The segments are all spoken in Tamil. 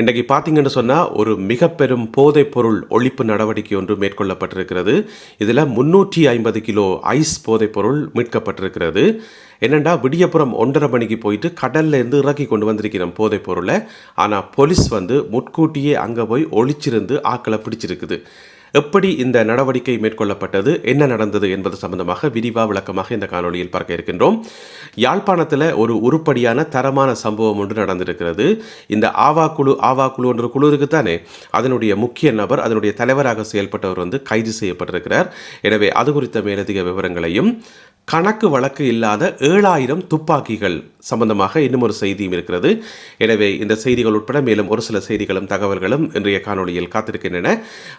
இன்றைக்கு பார்த்தீங்கன்னு சொன்னால் ஒரு மிக பெரும் போதைப் பொருள் ஒழிப்பு நடவடிக்கை ஒன்று மேற்கொள்ளப்பட்டிருக்கிறது. இதில் முன்னூற்றி ஐம்பது கிலோ ஐஸ் போதைப் பொருள் மீட்கப்பட்டிருக்கிறது. என்னென்னா விடியப்புறம் ஒன்றரை மணிக்கு போயிட்டு கடல்ல இருந்து இறக்கி கொண்டு வந்திருக்கிறோம் போதைப் பொருளை ஆனால் போலீஸ் வந்து முட்கூட்டியே அங்கே போய் ஒழிச்சிருந்து ஆக்களை பிடிச்சிருக்குது. எப்படி இந்த நடவடிக்கை மேற்கொள்ளப்பட்டது என்ன நடந்தது என்பது சம்பந்தமாக விரிவா விளக்கமாக இந்த காணொளியில் பார்க்க இருக்கின்றோம். யாழ்ப்பாணத்தில் ஒரு உருப்படியான தரமான சம்பவம் ஒன்று நடந்திருக்கிறது. இந்த ஆவா குழு ஆவா குழு என்ற குழு இருக்குத்தானே அதனுடைய முக்கிய நபர் அதனுடைய தலைவராக செயல்பட்டவர் வந்து கைது செய்யப்பட்டிருக்கிறார். எனவே அது குறித்த மேலதிக விவரங்களையும் கணக்கு வழக்கு இல்லாத ஏழாயிரம் துப்பாக்கிகள் சம்பந்தமாக இன்னும் ஒரு செய்தியும் இருக்கிறது. எனவே இந்த செய்திகள் உட்பட மேலும் ஒரு சில செய்திகளும் தகவல்களும் இன்றைய காணொளியில் காத்திருக்கின்றன.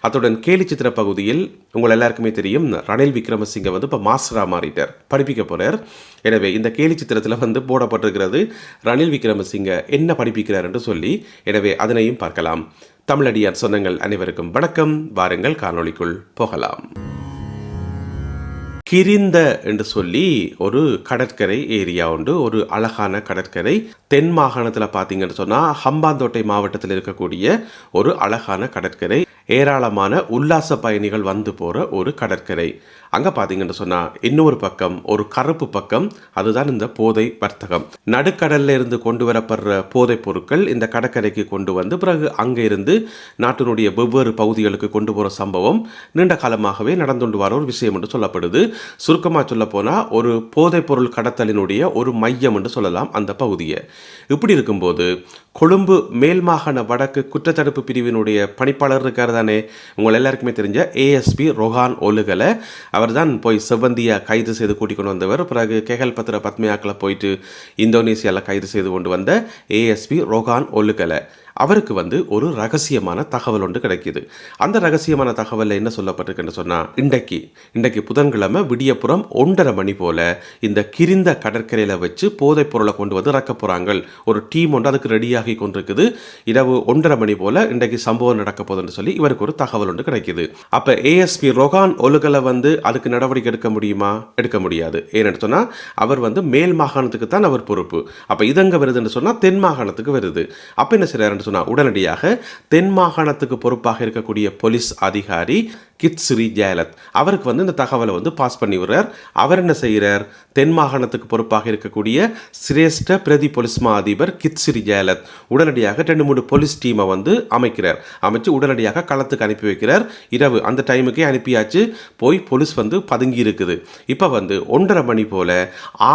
அத்துடன் கேலி சித்திர பகுதியில் உங்கள் எல்லாருக்குமே தெரியும் ரணில் விக்ரமசிங்க வந்து இப்போ மாஸ்டரா மாறிட்டார் படிப்பிக்க போறார். எனவே இந்த கேலி சித்திரத்தில் வந்து போடப்பட்டிருக்கிறது ரணில் விக்ரமசிங்க என்ன படிப்பிக்கிறார் என்று சொல்லி எனவே அதனையும் பார்க்கலாம். தமிழடியார் சொந்தங்கள் அனைவருக்கும் வணக்கம். வாருங்கள் காணொளிக்குள் போகலாம். கிரிந்த என்று சொல்லி ஒரு கடற்கரை ஏரியா உண்டு. ஒரு அழகான கடற்கரை. தென் மாகாணத்தில் பார்த்தீங்கன்னு சொன்னால் ஹம்பாந்தோட்டை மாவட்டத்தில் இருக்கக்கூடிய ஒரு அழகான கடற்கரை. ஏராளமான உல்லாச பயணிகள் வந்து போகிற ஒரு கடற்கரை. அங்கே பார்த்தீங்கன்னு சொன்னால் இன்னொரு பக்கம் ஒரு கருப்பு பக்கம் அதுதான் இந்த போதை வர்த்தகம். நடுக்கடல்ல இருந்து கொண்டு வரப்படுற போதைப் பொருட்கள் இந்த கடற்கரைக்கு கொண்டு வந்து பிறகு அங்கே இருந்து நாட்டினுடைய வெவ்வேறு பகுதிகளுக்கு கொண்டு போகிற சம்பவம் நீண்ட காலமாகவே நடந்துண்டு வர ஒரு விஷயம் என்று சொல்லப்படுது. சுருக்கமாக சொல்ல போனால் ஒரு போதைப் பொருள் கடத்தலினுடைய ஒரு மையம் என்று சொல்லலாம் அந்த பகுதியை. இப்படி இருக்கும்போது கொழும்பு மேல் மாகாண வடக்கு குற்றத்தடுப்பு பிரிவினுடைய பணிப்பாளர் இருக்கார் தானே? உங்கள் எல்லாருக்குமே தெரிஞ்ச ஏஎஸ்பி ரொஹான் ஒலுகலை அவர் தான் போய் செவ்வந்தியை கைது செய்து கூட்டிக் கொண்டு வந்தவர். பிறகு கேகல் பத்திர பத்மையாக்கில் போயிட்டு இந்தோனேசியாவில் கைது செய்து கொண்டு வந்த ஏஎஸ்பி ரோகான் ஒலுகலை அவருக்கு வந்து ஒரு ரகசியமான தகவல் ஒன்று கிடைக்கிது. அந்த ரகசியமான தகவலில் என்ன சொல்லப்பட்டிருக்குன்னு சொன்னால் இன்றைக்கு இன்றைக்கு புதன்கிழமை விடியப்புறம் ஒன்றரை மணி போல இந்த கிரிந்த கடற்கரையில் வச்சு போதைப் பொருளை கொண்டு வந்து இறக்க போகிறாங்க ஒரு டீம் ஒன்று அதுக்கு ரெடியாகி கொண்டிருக்குது. இரவு ஒன்றரை மணி போல இன்றைக்கு சம்பவம் நடக்க போகுதுன்னு சொல்லி இவருக்கு ஒரு தகவல் ஒன்று கிடைக்குது. அப்போ ஏஎஸ்பி ரொகான் ஒலுகலை வந்து அதுக்கு நடவடிக்கை எடுக்க முடியுமா? எடுக்க முடியாது. ஏன்னு சொன்னால் அவர் வந்து மேல் மாகாணத்துக்கு தான் அவர் பொறுப்பு. அப்போ இதங்க வருதுன்னு சொன்னால் தென் மாகாணத்துக்கு வருது. அப்போ என்ன என்று சொன்னால் உடனடியாக தென் மாகாணத்துக்கு பொறுப்பாக இருக்கக்கூடிய போலீஸ் அதிகாரி கித்ஸ்ரி ஜெயலத் அவருக்கு வந்து இந்த தகவலை வந்து பாஸ் பண்ணி விடுறார். அவர் என்ன செய்கிறார்? தென் மாகாணத்துக்கு பொறுப்பாக இருக்கக்கூடிய சிரேஷ்ட பிரதி போலீஸ் மா அதிபர் கித்ஸ்ரி ஜெயலத் உடனடியாக ரெண்டு மூணு போலீஸ் டீமை வந்து அமைக்கிறார். அமைச்சு உடனடியாக களத்துக்கு அனுப்பி வைக்கிறார். இரவு அந்த டைமுக்கே அனுப்பியாச்சு. போய் போலீஸ் வந்து பதுங்கி இருக்குது. இப்போ வந்து ஒன்றரை மணி போல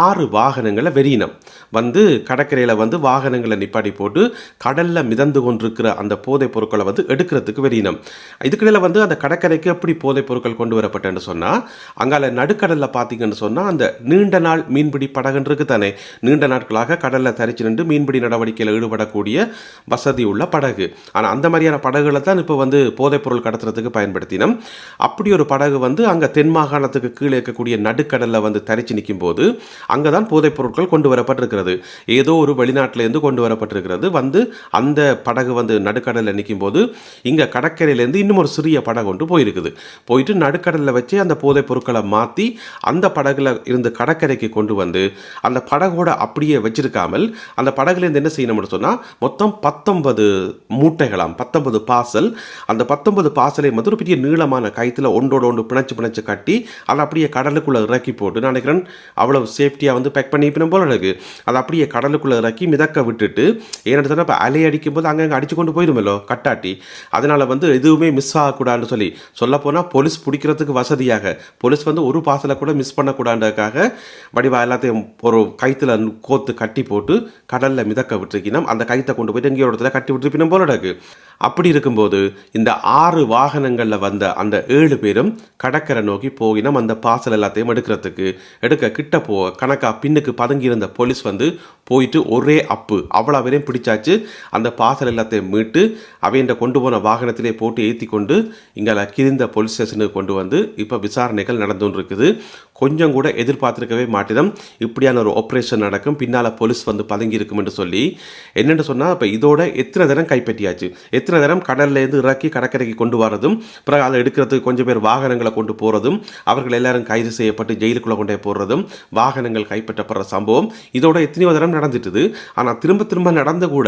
ஆறு வாகனங்களை வெறியினம் வந்து கடற்கரையில் வந்து வாகனங்களை நிப்பாட்டி போட்டு கடலில் மிதந்து கொண்டிருக்கிற அந்த போதைப் பொருட்களை வந்து எடுக்கிறதுக்கு வெறியினம். இதுக்கிடையில் வந்து அந்த கடற்கரைக்கு எப்படி போதைப் பொருட்கள் கொண்டு வரப்பட்டேன்னு சொன்னால் அங்கால நடுக்கடலில் பார்த்தீங்கன்னு சொன்னால் அந்த நீண்ட நாள் மீன்பிடி படகுன்றிருக்கு தானே. நீண்ட நாட்களாக கடலில் தரிச்சு நின்று மீன்பிடி நடவடிக்கையில் ஈடுபடக்கூடிய வசதி உள்ள படகு. ஆனால் அந்த மாதிரியான படகுகளை தான் இப்போ வந்து போதைப் பொருள் கடத்துறதுக்கு பயன்படுத்தினோம். அப்படி ஒரு படகு வந்து அங்கே தென் மாகாணத்துக்கு கீழே இருக்கக்கூடிய நடுக்கடலில் வந்து தரிச்சு நிற்கும் போது அங்கே தான் போதைப் பொருட்கள் கொண்டு வரப்பட்டிருக்கிறது. ஏதோ ஒரு வெளிநாட்டிலேருந்து கொண்டு வரப்பட்டிருக்கிறது. வந்து அந்த படகு வந்து நடுக்கடலில் நிற்கும் போது இங்கே கடற்கரையிலேருந்து இன்னும் ஒரு சிறிய படகு ஒன்று போயிருக்குது. போயிட்டு நடுக்கடலில் வச்சு அந்த போதைப் பொருட்களை மாற்றி அந்த படகுல இருந்து கடற்கரைக்கு கொண்டு வந்து அந்த படகோட அப்படியே வச்சிருக்காமல் அந்த படகுலேருந்து என்ன செய்யணும்னு சொன்னால் மொத்தம் பத்தொன்பது மூட்டைகளாம் பத்தொன்பது பாசல் அந்த பத்தொன்பது பாசலை வந்து ஒரு பெரிய நீளமான கயத்தில் ஒன்றோட ஒன்று பிணைச்சு பிணைச்சு கட்டி அதை அப்படியே கடலுக்குள்ளே இறக்கி போட்டு நான் நினைக்கிறேன் அவ்வளோ சேஃப்டியாக வந்து பேக் பண்ணி போல இருக்குது அதை அப்படியே கடலுக்குள்ளே இறக்கி மிதக்க விட்டுட்டு ஏன்னு இப்போ அலை அடிக்கும் போது அங்கங்கே அடிச்சு கொண்டு போயிடுமല്ലോ கட்டாட்டி. அதனால் வந்து எதுவுமே மிஸ் ஆகக்கூடாதுன்னு சொல்லி. சொல்லப்போனால் போலீஸ் பிடிக்கிறதுக்கு வசதியாக போலீஸ் வந்து ஒரு பாசலை கூட மிஸ் பண்ணக்கூடாதுக்காக வடிவா எல்லாத்தையும் ஒரு கைத்தில் கோத்து கட்டி போட்டு கடலில் மிதக்க விட்டுருக்கினோம். அந்த கைத்தை கொண்டு போயிட்டு எங்கேயோ ஒரு இடத்துல கட்டி விட்டுருப்பினும் போல இருக்கு அப்படி இருக்கும்போது இந்த ஆறு வாகனங்களில் வந்த அந்த ஏழு பேரும் கடற்கரை நோக்கி போகினோம். அந்த பாசல் எல்லாத்தையும் எடுக்கிறதுக்கு. எடுக்க கிட்ட போ கணக்கா பின்னுக்கு பதுங்கியிருந்த போலீஸ் வந்து போயிட்டு ஒரே அப்பு. அவ்வளோ பேரையும் பிடிச்சாச்சு. அந்த பார்சல் எல்லாத்தையும் மீட்டு அவையின்ற கொண்டு போன வாகனத்திலே போட்டு ஏற்றி கொண்டு இங்கே கிரிந்த போலீஸ் ஸ்டேஷனுக்கு கொண்டு வந்து இப்போ விசாரணைகள் நடந்து இருக்குது கொஞ்சம் கூட எதிர்பார்த்துருக்கவே மாட்டிடம் இப்படியான ஒரு ஆப்ரேஷன் நடக்கும். பின்னால் போலீஸ் வந்து பதுங்கி இருக்கும் என்று சொல்லி என்னென்னு சொன்னால் இப்போ இதோட எத்தனை தினம் கைப்பற்றியாச்சு? எத்தனை தினம் கடல்லேருந்து இறக்கி கடற்கரைக்கு கொண்டு வரதும் பிறகு அதை எடுக்கிறதுக்கு கொஞ்சம் பேர் வாகனங்களை கொண்டு போகிறதும் அவர்கள் எல்லாரும் கைது செய்யப்பட்டு ஜெயிலுக்குள்ளே கொண்டே போடுறதும் வாகனங்கள் கைப்பற்றப்படுற சம்பவம் இதோட எத்தனையோ தினம் நடந்துட்டுது. ஆனால் திரும்ப திரும்ப நடந்து கூட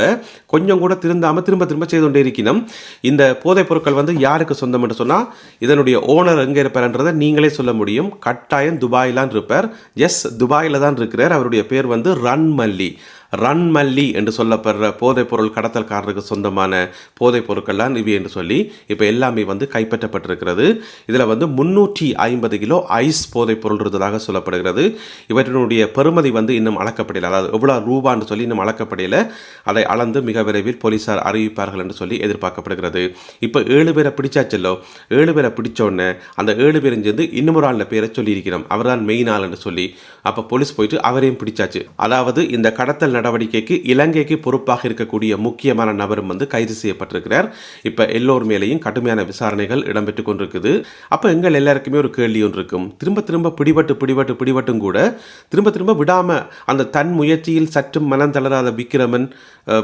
கொஞ்சம் கூட திருந்தாம திரும்ப திரும்ப செய்து கொண்டே இருக்கணும் இந்த போதைப் பொருட்கள் வந்து யாருக்கு சொந்தம் என்று சொன்னா இதனுடைய ஓனர் எங்க இருப்பார்ன்றதை நீங்களே சொல்ல முடியும். கட்டாயம் துபாயிலான் இருப்பார். எஸ் துபாயில் தான் இருக்கிறார். அவருடைய பேர் வந்து ரன் மல்லி ரன் மல்லி என்று சொல்லப்படுற போதைப்பொருள் கடத்தல்காரருக்கு சொந்தமான போதைப் பொருட்கள்லாம் இவை என்று சொல்லி இப்போ எல்லாமே வந்து கைப்பற்றப்பட்டிருக்கிறது. இதில் வந்து முன்னூற்றி ஐம்பது கிலோ ஐஸ் போதைப் பொருள் இருந்ததாக சொல்லப்படுகிறது. இவற்றினுடைய பெருமதி வந்து இன்னும் அளக்கப்படலை. அதாவது எவ்வளோ ரூபான்னு சொல்லி இன்னும் அளக்கப்படையில் அதை அளந்து மிக விரைவில் போலீசார் அறிவிப்பார்கள் என்று சொல்லி எதிர்பார்க்கப்படுகிறது. இப்போ ஏழு பேரை பிடிச்சாச்சல்லோ ஏழு பேரை பிடிச்சோடனே அந்த ஏழு பேரும் சேர்ந்து இன்னொரு ஆளில் பேரை சொல்லியிருக்கிறோம். அவர் தான் மெயின் ஆள் என்று சொல்லி. அப்போ போலீஸ் போயிட்டு அவரையும் பிடிச்சாச்சு. அதாவது இந்த கடத்தல் நடவடிக்கைக்கு இலங்கைக்கு பொறுப்பாக இருக்கக்கூடிய முக்கியமான நபரும் வந்து கைது செய்யப்பட்டிருக்கிறார். இப்போ எல்லோர் மேலேயும் கடுமையான விசாரணைகள் இடம்பெற்று கொண்டிருக்குது. அப்போ எங்கள் எல்லாருக்குமே ஒரு கேள்வி ஒன்று இருக்கும். திரும்ப திரும்ப பிடிபட்டு பிடிபட்டு பிடிபட்டும் கூட திரும்ப திரும்ப விடாம அந்த தன் முயற்சியில் சற்றும் மனம் தளராத விக்கிரமன்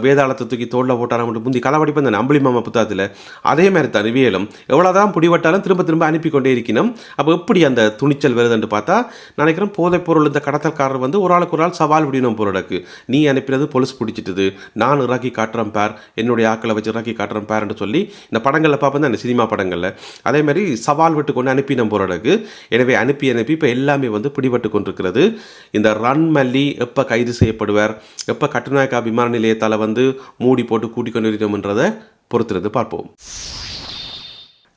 வேதாளத்தை தூக்கி தோல்ல போட்டாராம் முந்தி கலவடிப்பு அந்த நம்பளி மாமா புத்தகத்தில் அதே மாதிரி தான் இவியலும். எவ்வளோதான் பிடிபட்டாலும் திரும்ப திரும்ப அனுப்பி கொண்டே இருக்கணும் அப்போ எப்படி அந்த துணிச்சல் வருதுன்னு பார்த்தா நினைக்கிறேன் போதைப் பொருள் இந்த கடத்தல்காரர் வந்து ஒரு ஆளுக்கு ஒரு ஆள் சவால் விடணும் பொருளுக்கு நீ அனுப்பினது பொலிஸ் பிடிச்சிட்டுது. நான் இறாக்கி காட்டுறேன் பேர். என்னுடைய ஆக்களை வச்சு இறாக்கி காட்டுறேன் பேர்னு சொல்லி இந்த படங்களில் பார்ப்பேன் அந்த சினிமா படங்களில். அதே மாதிரி சவால் விட்டு கொண்டு அனுப்பின போலடக்கு எனவே அனுப்பி அனுப்பி இப்போ எல்லாமே வந்து பிடிபட்டு கொண்டிருக்கிறது. இந்த ரன் மல்லி எப்போ கைது செய்யப்படுவார்? எப்போ கட்டுநாயக்கா விமான நிலையத்தால் வந்து மூடி போட்டு கூட்டிக் கொண்டு இருக்கிறோம்ன்றதை பொறுத்திருந்து பார்ப்போம்.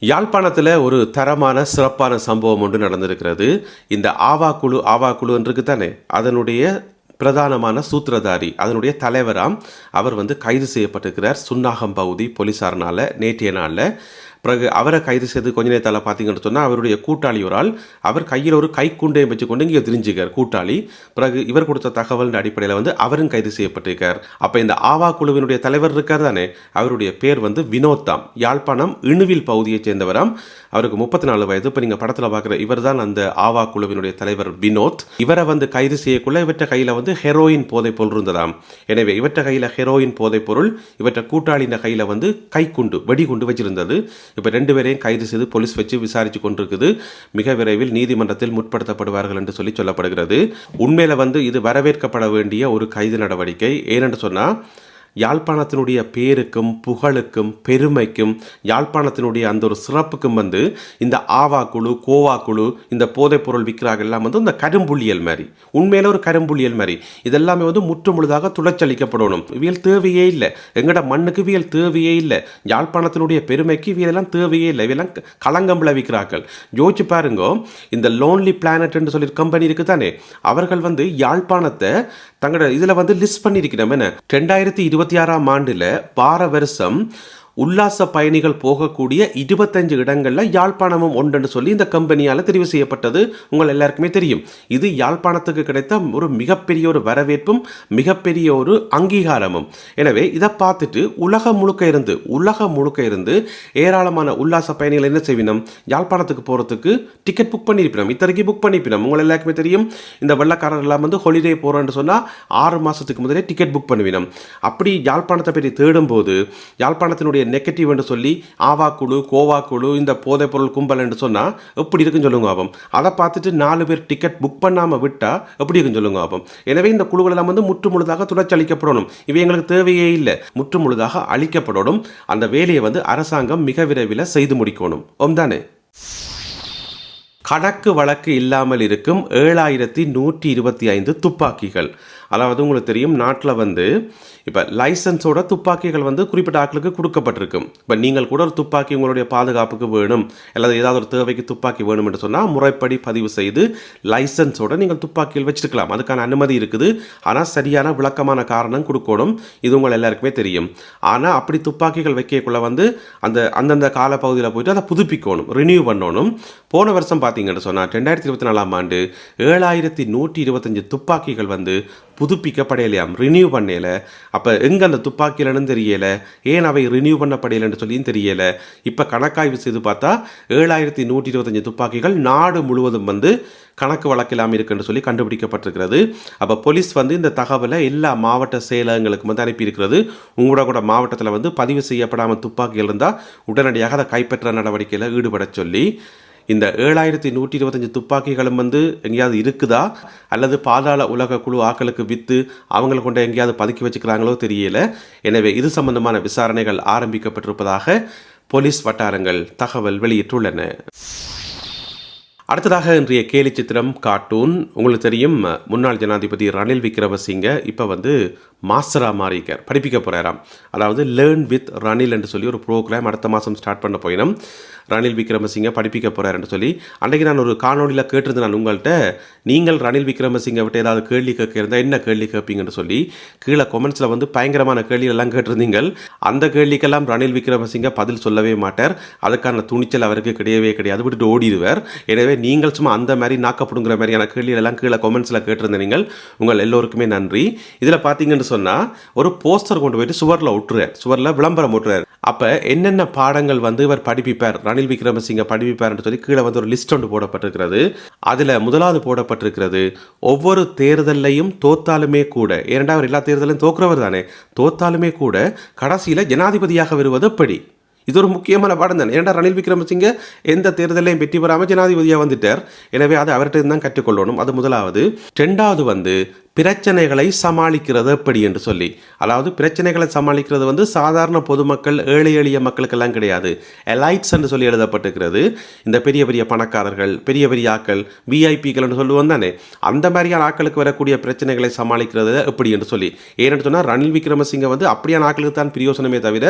யாழ்ப்பாணத்தில் ஒரு தரமான சிறப்பான சம்பவம் ஒன்று நடந்திருக்கிறது. இந்த ஆவா குழு ஆவா குழு என்றுக்கு தானே அதனுடைய பிரதானமான சூத்திரதாரி அதனுடைய தலைவராம் அவர் வந்து கைது செய்யப்பட்டிருக்கிறார். சுன்னாகம் பகுதி போலீஸாரனால் நேற்றைய நாளில் பிறகு அவரை கைது செய்து கொஞ்ச நேரத்தில் பார்த்தீங்கன்னு சொன்னால் அவருடைய கூட்டாளி ஒரு ஆள். அவர் கையில் ஒரு கைக்குண்டையும் வச்சுக்கொண்டு இங்கே தெரிஞ்சுக்கார் கூட்டாளி. பிறகு இவர் கொடுத்த தகவல் அடிப்படையில் வந்து அவரும் கைது செய்யப்பட்டிருக்கார். அப்போ இந்த ஆவா குழுவினுடைய தலைவர் இருக்கார் தானே? அவருடைய பேர் வந்து வினோத்தாம். யாழ்ப்பாணம் இணுவில் பகுதியைச் சேர்ந்தவராம். அவருக்கு முப்பத்தி நாலு வயது. இப்போ நீங்கள் படத்தில் பார்க்குற இவர் தான் அந்த ஆவா குழுவினுடைய தலைவர் வினோத். இவரை வந்து கைது செய்யக்குள்ள இவற்ற கையில் வந்து ஹெரோயின் போதைப் பொருள் இருந்ததாம். எனவே இவற்ற கையில் ஹெரோயின் போதைப் பொருள் இவற்ற கூட்டாளியின் கையில் வந்து கைக்குண்டு வெடிகுண்டு வச்சிருந்தது. இப்போ ரெண்டு பேரையும் கைது செய்து போலீஸ் வச்சு விசாரித்து கொண்டிருக்குது. மிக விரைவில் நீதிமன்றத்தில் முற்படுத்தப்படுவார்கள் என்று சொல்லி சொல்லப்படுகிறது. உண்மையில் வந்து இது வரவேற்கப்பட வேண்டிய ஒரு கைது நடவடிக்கை. ஏனென்று சொன்னால் யாழ்ப்பாணத்தினுடைய பேருக்கும் புகழுக்கும் பெருமைக்கும் யாழ்ப்பாணத்தினுடைய அந்த ஒரு சிறப்புக்கும் வந்து இந்த ஆவா குழு கோவா குழு இந்த போதைப் பொருள் விற்கிறாங்க எல்லாம் வந்து இந்த கரும்புள்ளியல் மாதிரி. உண்மையில ஒரு கரும்புள்ளியல் மாதிரி. இதெல்லாமே வந்து முற்று முழுதாக துளைச்சளிக்கப்படணும் இவியல் தேவையே இல்லை. எங்கட மண்ணுக்கு இவியல் தேவையே இல்லை. யாழ்ப்பாணத்தினுடைய பெருமைக்கு இவையெல்லாம் தேவையே இல்லை. இவையெல்லாம் களங்கம் விளைவிக்கிறார்கள் யோசிச்சு பாருங்க இந்த லோன்லி பிளானட்னு சொல்லி கம்பெனி இருக்கு தானே. அவர்கள் வந்து யாழ்ப்பாணத்தை தங்களோட இதில் வந்து லிஸ்ட் பண்ணியிருக்கிறோம் என்ன? ரெண்டாயிரத்தி இருபத்தி இருபத்தி ஆறாம் ஆண்டில் வார உல்லாச பயணிகள் போகக்கூடிய இருபத்தஞ்சு இடங்களில் யாழ்ப்பாணமும் ஒன்றுன்னு சொல்லி இந்த கம்பெனியால் தெரிவு செய்யப்பட்டது உங்கள் எல்லாருக்குமே தெரியும். இது யாழ்ப்பாணத்துக்கு கிடைத்த ஒரு மிகப்பெரிய ஒரு வரவேற்பும் மிகப்பெரிய ஒரு அங்கீகாரமும். எனவே இதை பார்த்துட்டு உலகம் முழுக்க இருந்து உலகம் முழுக்க இருந்து ஏராளமான உல்லாச பயணிகள் என்ன செய்வினோம்? யாழ்ப்பாணத்துக்கு போகிறதுக்கு டிக்கெட் புக் பண்ணியிருப்பினோம் இத்தனைக்கு புக் பண்ணியிருப்பினோம் உங்கள் எல்லாருக்குமே தெரியும் இந்த வெள்ளக்காரர்கள்லாம் வந்து ஹாலிடே போகிறோன்னு சொன்னால் ஆறு மாதத்துக்கு முதலே டிக்கெட் புக் பண்ணுவினோம். அப்படி யாழ்ப்பாணத்தை பற்றி தேடும்போது யாழ்ப்பாணத்தினுடைய நெகட்டிவ் என்று சொல்லி ஆவா குழு கோவா குழு இந்த போதைப் பொருள் கும்பல் என்று சொன்னால் எப்படி இருக்குன்னு சொல்லுங்க ஆபம் அதை பார்த்துட்டு நாலு பேர் டிக்கெட் புக் பண்ணாமல் விட்டால் எப்படி இருக்குன்னு சொல்லுங்க ஆபம் எனவே இந்த குழுக்கள் எல்லாம் வந்து முற்று முழுதாக துடைச்சு அளிக்கப்படணும். இவை எங்களுக்கு தேவையே இல்லை. முற்று முழுதாக அளிக்கப்படணும். அந்த வேலையை வந்து அரசாங்கம் மிக விரைவில் செய்து முடிக்கணும். ஓம் தானே? கணக்கு வழக்கு இல்லாமல் இருக்கும் ஏழாயிரத்தி நூற்றி இருபத்தி ஐந்து துப்பாக்கிகள். அதாவது உங்களுக்கு தெரியும் நாட்டில் வந்து இப்போ லைசன்ஸோட துப்பாக்கிகள் வந்து குறிப்பிட்ட ஆட்களுக்கு கொடுக்கப்பட்டிருக்கும் இப்போ நீங்கள் கூட ஒரு துப்பாக்கி உங்களுடைய பாதுகாப்புக்கு வேணும் அல்லது ஏதாவது ஒரு தேவைக்கு துப்பாக்கி வேணும் என்று சொன்னால் முறைப்படி பதிவு செய்து லைசன்ஸோட நீங்கள் துப்பாக்கியில் வச்சிருக்கலாம். அதுக்கான அனுமதி இருக்குது. ஆனால் சரியான விளக்கமான காரணம் கொடுக்கணும். இது உங்கள் எல்லாருக்குமே தெரியும். ஆனால் அப்படி துப்பாக்கிகள் வைக்கக்குள்ள வந்து அந்த அந்தந்த காலப்பகுதியில் போயிட்டு அதை புதுப்பிக்கணும் ரினியூ பண்ணணும். போன வருஷம் பார்த்தீங்கன்னு சொன்னால் ரெண்டாயிரத்தி இருபத்தி நாலாம் ஆண்டு ஏழாயிரத்தி நூற்றி இருபத்தஞ்சு துப்பாக்கிகள் வந்து புதுப்பிக்கப்படையலையாம் ரினியூ பண்ணல அப்போ எங்கே அந்த துப்பாக்கியிலன்னு தெரியலை. ஏன் அவை ரினியூ பண்ணப்படையலைன்னு சொல்லியும் தெரியலை. இப்போ கணக்காய்வு செய்து பார்த்தா ஏழாயிரத்தி நூற்றி இருபத்தஞ்சு துப்பாக்கிகள் நாடு முழுவதும் வந்து கணக்கு வழக்கில்லாமல் இருக்குன்னு சொல்லி கண்டுபிடிக்கப்பட்டிருக்கிறது. அப்போ போலீஸ் வந்து இந்த தகவலை எல்லா மாவட்ட செயலகங்களுக்கும் வந்து அனுப்பியிருக்கிறது. உங்களோட கூட மாவட்டத்தில் வந்து பதிவு செய்யப்படாமல் துப்பாக்கிகள் இருந்தால் உடனடியாக அதை கைப்பற்ற நடவடிக்கையில் ஈடுபட சொல்லி இந்த ஏழாயிரத்தி நூற்றி இருபத்தஞ்சு துப்பாக்கிகளும் வந்து எங்கேயாவது இருக்குதா? அல்லது பாதாள உலக குழு ஆக்களுக்கு விற்று அவங்களை கொண்டு எங்கேயாவது பதுக்கி வச்சுக்கிறாங்களோ தெரியல. எனவே இது சம்பந்தமான விசாரணைகள் ஆரம்பிக்கப்பட்டிருப்பதாக போலீஸ் வட்டாரங்கள் தகவல் வெளியிட்டுள்ளன. அடுத்ததாக இன்றைய கேலி சித்திரம் கார்ட்டூன். உங்களுக்கு தெரியும் முன்னாள் ஜனாதிபதி ரணில் விக்ரமசிங்க இப்போ வந்து மாஸ்டரா மாறிக்கார் படிப்பிக்க போகிறாராம் அதாவது லேர்ன் வித் ரணில் என்று சொல்லி ஒரு ப்ரோக்ராம் அடுத்த மாதம் ஸ்டார்ட் பண்ண போயிடும். ரணில் விக்ரமசிங்க படிப்பிக்க போகிறாருன்னு சொல்லி அன்றைக்கி நான் ஒரு காணொலியில் கேட்டிருந்தேன் நான் உங்கள்கிட்ட நீங்கள் ரணில் விக்ரமசிங்க விட்டு ஏதாவது கேள்வி கேட்க இருந்தால் என்ன கேள்வி கேட்பீங்கன்னு சொல்லி கீழே கொமெண்ட்ஸில் வந்து பயங்கரமான கேள்வியெல்லாம் கேட்டிருந்தீங்கள். அந்த கேள்விக்கெல்லாம் ரணில் விக்ரமசிங்க பதில் சொல்லவே மாட்டார். அதுக்கான துணிச்சல் அவருக்கு கிடையவே கிடையாது. விட்டுட்டு ஓடிடுவார். எனவே நீங்கள் சும்மா அந்த மாதிரி நாக்கப்படுங்கிற மாதிரியான கேள்விகளெல்லாம் கீழே கொமெண்ட்ஸில் கேட்டிருந்த நீங்கள் உங்கள் எல்லோருக்குமே நன்றி. இதில் பார்த்தீங்கன்னு சொன்னால் ஒரு போஸ்டர் கொண்டு போயிட்டு சுவரில் விட்டுறார் சுவரில் விளம்பரம் விட்டுறார் அப்போ என்னென்ன பாடங்கள் வந்து இவர் படிப்பிப்பார்? ரணில் விக்ரமசிங்க படிப்பிப்பார்னு சொல்லி கீழே வந்து ஒரு லிஸ்ட் ஒன்று போடப்பட்டிருக்கிறது. அதில் முதலாவது போடப்பட்டிருக்கிறது ஒவ்வொரு தேர்தலையும் தோத்தாலுமே கூட இரண்டாவது எல்லா தேர்தலையும் தோக்குறவர் தானே தோத்தாலுமே கூட கடைசியில் ஜனாதிபதியாக வருவது எப்படி? இது ஒரு முக்கியமான பாடம் தான். ஏன்டா ரணில் விக்ரமசிங்க எந்த தேர்தலையும் வெற்றி பெறாமல் ஜனாதிபதியாக வந்துட்டார். எனவே அது அவர்கிட்ட தான் கற்றுக்கொள்ளணும். அது முதலாவது. ரெண்டாவது வந்து பிரச்சனைகளை சமாளிக்கிறது எப்படி என்று சொல்லி. அதாவது பிரச்சனைகளை சமாளிக்கிறது வந்து சாதாரண பொதுமக்கள் ஏழை எளிய மக்களுக்கெல்லாம் கிடையாது. எலைட்ஸ் என்று சொல்லி எழுதப்பட்டிருக்கிறது. இந்த பெரிய பெரிய பணக்காரர்கள் பெரிய பெரிய ஆக்கள் விஐபிகள்னு சொல்லுவோம் தானே. அந்த மாதிரியான ஆக்களுக்கு வரக்கூடிய பிரச்சனைகளை சமாளிக்கிறது எப்படி என்று சொல்லி. ஏன்னு சொன்னால் ரணில் விக்ரமசிங்க வந்து அப்படியான ஆக்களுக்கு தான் பிரியோசனமே தவிர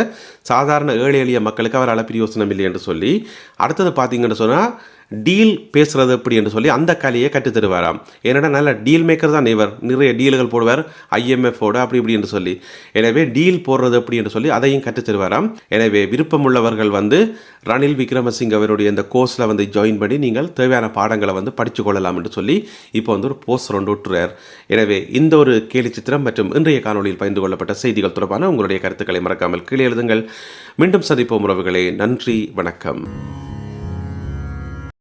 சாதாரண ஏழை எளிய மக்களுக்கு அவரால் பிரியோசனம் இல்லை என்று சொல்லி. அடுத்தது பார்த்தீங்கன்னு சொன்னால் டீல் பேசுகிறது எப்படி என்று சொல்லி அந்த கலையை கற்றுத் தருவாராம். ஏன்னா நல்ல டீல் மேக்கர் தான் இவர். நிறைய டீல்கள் போடுவார். ஐஎம்எஃபோட அப்படி இப்படி என்று சொல்லி. எனவே டீல் போடுறது எப்படி என்று சொல்லி அதையும் கற்றுத்தருவாராம் எனவே விருப்பமுள்ளவர்கள் வந்து ரணில் விக்ரமசிங் அவருடைய இந்த கோர்ஸில் வந்து ஜாயின் பண்ணி நீங்கள் தேவையான பாடங்களை வந்து படித்து கொள்ளலாம் என்று சொல்லி இப்போ வந்து ஒரு போஸ்டர் ஒன்று விட்டுறார் எனவே இந்த ஒரு கேலி சித்திரம் மற்றும் இன்றைய காணொலியில் பகிர்ந்து கொள்ளப்பட்ட செய்திகள் தொடர்பான உங்களுடைய கருத்துக்களை மறக்காமல் கீழே எழுதுங்கள். மீண்டும் சந்திப்போம் உறவுகளே. நன்றி. வணக்கம்.